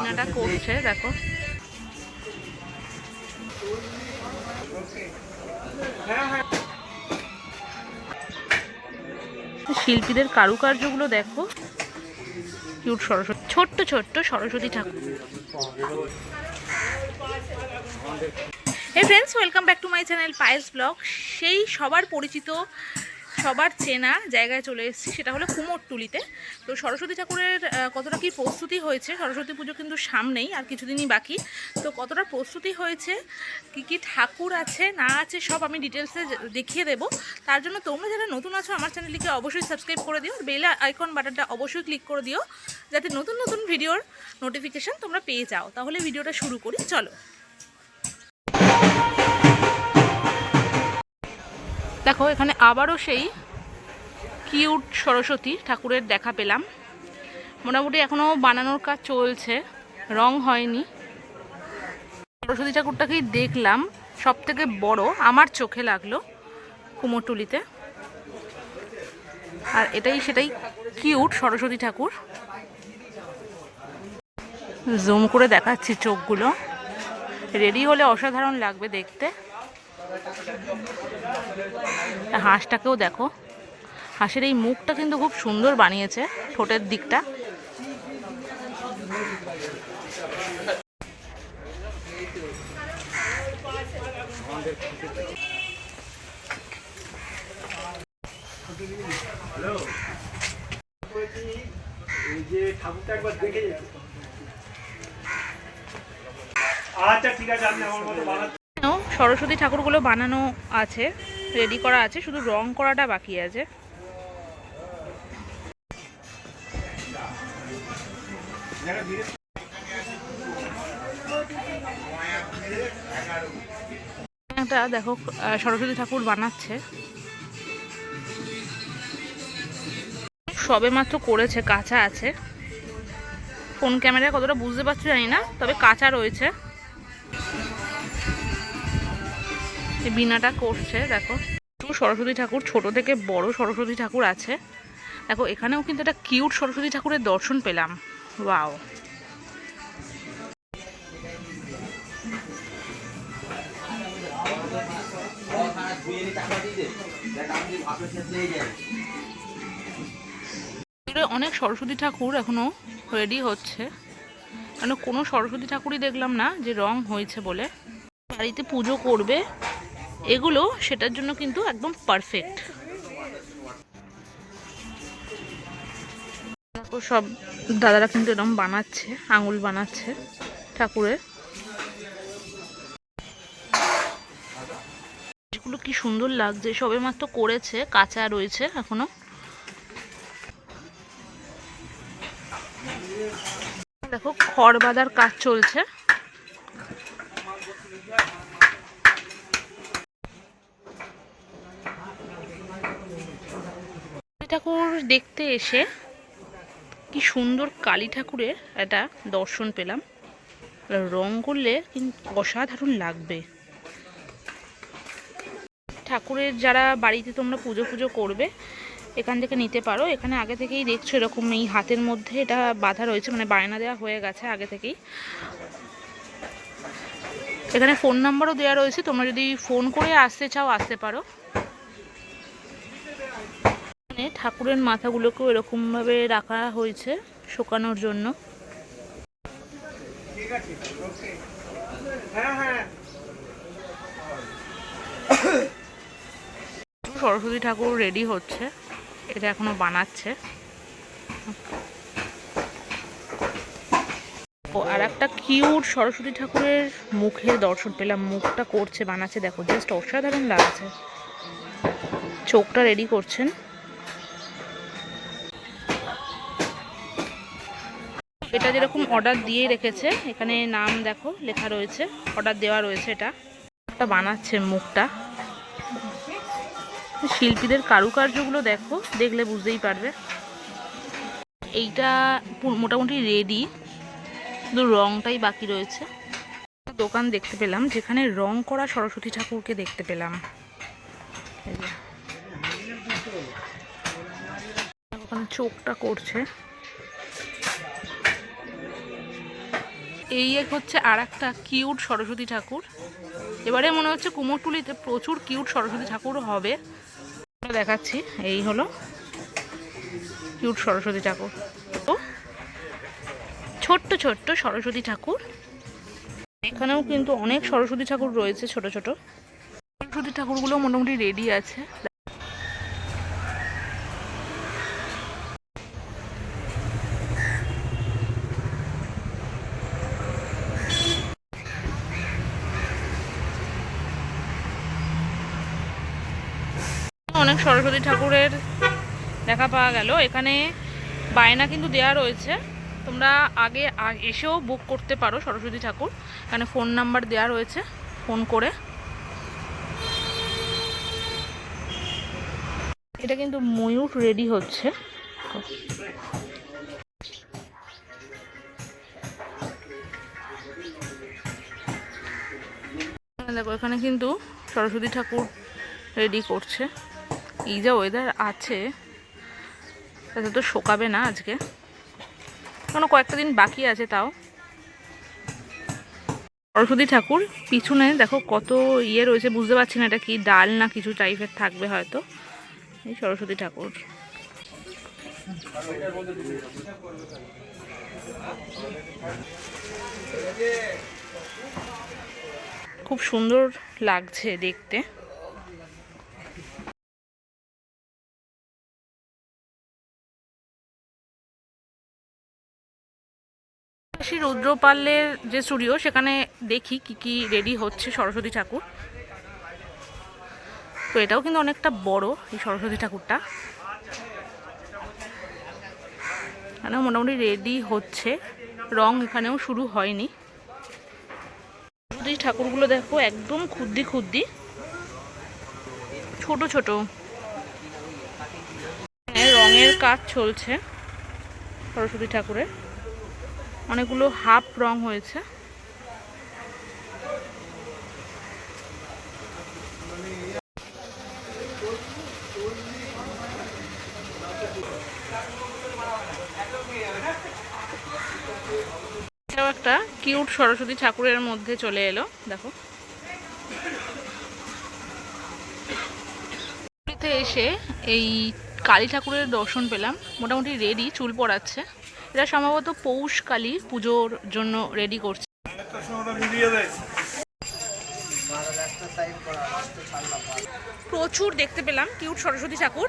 বিনাটা করছে, দেখো। শিল্পীদের কারুকার্যগুলো দেখো। কিউট সরস্বতী, ছোট্ট ছোট্ট সরস্বতী ঠাকুর। Hey friends welcome back to my channel Payesh blog সেই সবার পরিচিত সবার চেনা জায়গায় চলে এসেছি, সেটা হলো কুমোরটুলিতে। তো সরস্বতী ঠাকুরের কতটা কি প্রস্তুতি হয়েছে? সরস্বতী পুজো কিন্তু সামনেই, আর কিছুদিনই বাকি। তো কতটা প্রস্তুতি হয়েছে? কি কি ঠাকুর আছে, না আছে, সব আমি ডিটেলসে দেখিয়ে দেবো। তার জন্য তোমরা যারা নতুন আছো, আমার চ্যানেলটিকে অবশ্যই সাবস্ক্রাইব করে দিও বেল আইকন বাটনটা অবশ্যই ক্লিক করে দিও, যাতে নতুন নতুন ভিডিওর নোটিফিকেশান তোমরা পেয়ে যাও। তাহলে ভিডিওটা শুরু করি, চলো। দেখো, এখানে আবারও সেই কিউট সরস্বতী ঠাকুরের দেখা পেলাম। মোটামুটি এখনও বানানোর কাজ চলছে, রং হয়নি। সরস্বতী ঠাকুরটাকেই দেখলাম সব থেকে বড়, আমার চোখে লাগল কুমোরটুলিতে। আর এটাই সেটাই কিউট সরস্বতী ঠাকুর। জুম করে দেখাচ্ছি চোখগুলো। রেডি হলে অসাধারণ লাগবে দেখতে। হাঁসটাকেও দেখো। হাঁসের এই মুখটা কিন্তু খুব সুন্দর বানিয়েছে ঠোঁটের দিকটা। আচ্ছা ঠিক আছে, আপনি আমার মতো এখানেও সরস্বতী ঠাকুরগুলো বানানো আছে রেডি করা আছে, শুধু রং করাটা বাকি আছে। একটা দেখো সরস্বতী ঠাকুর বানাচ্ছে। সবে মাত্র করেছে, কাঁচা আছে। ফোন ক্যামেরায় কতটা বুঝতে পারছ জানি না, তবে কাঁচা রয়েছে। বিনাটা করছে, দেখো। সরস্বতী ঠাকুর, ছোট থেকে বড় সরস্বতী ঠাকুর আছে। দেখো, এখানেও কিন্তু একটা কিউট সরস্বতী ঠাকুরের দর্শন পেলাম। ওয়াও অনেক সরস্বতী ঠাকুর এখনও রেডি হচ্ছে। মানে কোনো সরস্বতী ঠাকুরই দেখলাম না যে রং হয়েছে বলে। বাড়িতে পুজো করবে। এগুলো সেটার জন্য কিন্তু একদম পারফেক্ট সব দাদারা কিন্তু এরকম বানাচ্ছে, আঙুল বানাচ্ছে ঠাকুরের। এগুলো কি সুন্দর লাগছে, সবে মাত্র করেছে, কাঁচা রয়েছে এখনও। দেখো, খড় বাঁধার কাজ চলছে। ঠাকুর দেখতে এসে কি সুন্দর কালী ঠাকুরের একটা দর্শন পেলাম। রং করলে কিন্তু অসাধারণ লাগবে। ঠাকুরের যারা বাড়িতে তোমরা পুজো পুজো করবে, এখান থেকে নিতে পারো। এখানে আগে থেকেই দেখছ এরকম এই হাতের মধ্যে এটা বাধা রয়েছে মানে বায়না দেওয়া হয়ে গেছে আগে থেকেই। এখানে ফোন নাম্বারও দেওয়া রয়েছে, তোমরা যদি ফোন করে আসতে চাও, আসতে পারো। ঠাকুরের মাথাগুলোকেও এরকমভাবে রাখা হয়েছে শুকানোর জন্য। হ্যাঁ হ্যাঁ। সরস্বতী ঠাকুর রেডি হচ্ছে। এটা এখনও বানাচ্ছে। ও আর একটা কিউট সরস্বতী ঠাকুরের মুখের দর্শন পেলাম। মুখটা করছে বানাচ্ছে। দেখো জাস্ট অসাধারণ লাগছে। চোখটা রেডি করছেন। এটা যেরকম অর্ডার দিয়ে রেখেছে, এখানে নাম দেখো, লেখা রয়েছে অর্ডার দেওয়া রয়েছে এটা। একটা বানাচ্ছে মুখটা। শিল্পীদের কারুকার্যগুলো দেখো, দেখলে বুঝতেই পারবে। এইটা মোটামুটি রেডি শুধু রংটাই বাকি রয়েছে। দোকান দেখতে পেলাম, যেখানে রং করা সরস্বতী ঠাকুরকে দেখতে পেলাম। ওখানে চোখটা করছে। এই এক হচ্ছে আর একটা কিউট সরস্বতী ঠাকুর। এবারে মনে হচ্ছে কুমোরটুলিতে প্রচুর কিউট সরস্বতী ঠাকুর হবে। দেখাচ্ছি, এই হলো কিউট সরস্বতী ঠাকুর। তো ছোট্ট ছোট্ট সরস্বতী ঠাকুর। এখানেও কিন্তু অনেক সরস্বতী ঠাকুর রয়েছে ছোট ছোট। সরস্বতী ঠাকুরগুলো মোটামুটি রেডি আছে। সরস্বতী ঠাকুরের দেখা পাওয়া গেল। এখানে বায়না কিন্তু দেয়া রয়েছে। তোমরা আগে এসেও বুক করতে পারো সরস্বতী ঠাকুর। এখানে ফোন নাম্বার দেয়া রয়েছে ফোন করে। এটা কিন্তু ময়ূর রেডি হচ্ছে। দেখো, এখানে কিন্তু সরস্বতী ঠাকুর রেডি করছে। এই যা ওয়েদার আছে, তাতে তো শোকাবে না আজকে। এখনও কয়েকটা দিন বাকি আছে তাও। সরস্বতী ঠাকুর পিছনে দেখো কত ইয়ে রয়েছে, বুঝতে পারছি না এটা কি ডাল না কিছু টাইপের থাকবে হয়তো। এই সরস্বতী ঠাকুর। খুব সুন্দর লাগছে দেখতে। শ্রী রুদ্রপালের যে স্টুডিও সেখানে দেখি কি কি রেডি হচ্ছে সরস্বতী ঠাকুর। তো এটাও কিন্তু অনেকটা বড় এই সরস্বতী ঠাকুরটা। এখানে মোটামুটি রেডি হচ্ছে। রং এখানেও শুরু হয়নি। সরস্বতী ঠাকুরগুলো দেখো একদম খুদ্দি খুদ্দি। ছোট ছোট। এখানে রঙের কাজ চলছে সরস্বতী ঠাকুরের। অনেকগুলো হাফ রং হয়েছে। একটা কিউট সরস্বতী ঠাকুরের মধ্যে চলে এলো, দেখো। এসে এই কালী ঠাকুরের দর্শন পেলাম। মোটামুটি রেডি চুল পড়াচ্ছে। এটা সম্ভবত পৌষ কালী পুজোর জন্য রেডি করছে। প্রচুর দেখতে পেলাম কিউট সরস্বতী ঠাকুর।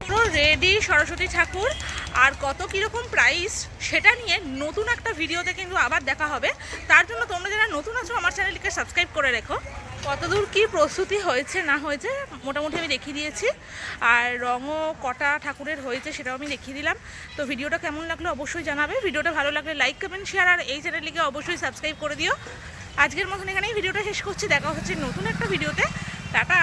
পুরো রেডি সরস্বতী ঠাকুর আর কত কীরকম প্রাইস সেটা নিয়ে নতুন একটা ভিডিওতে কিন্তু আবার দেখা হবে। তার জন্য তোমরা যারা নতুন আছো, আমার চ্যানেলটিকে সাবস্ক্রাইব করে রেখো। কতদূর কি প্রস্তুতি হয়েছে না হয়েছে, মোটামুটি আমি দেখিয়ে দিয়েছি। আর রঙও কটা ঠাকুরের হয়েছে সেটাও আমি দেখিয়ে দিলাম। তো ভিডিওটা কেমন লাগল অবশ্যই জানাবে। ভিডিওটা ভালো লাগলে লাইক, কমেন্ট শেয়ার আর এই চ্যানেলটিকে অবশ্যই সাবস্ক্রাইব করে দিও। আজকের মতন এখানেই ভিডিওটা শেষ করছি। দেখা হচ্ছে নতুন একটা ভিডিওতে। টাটা!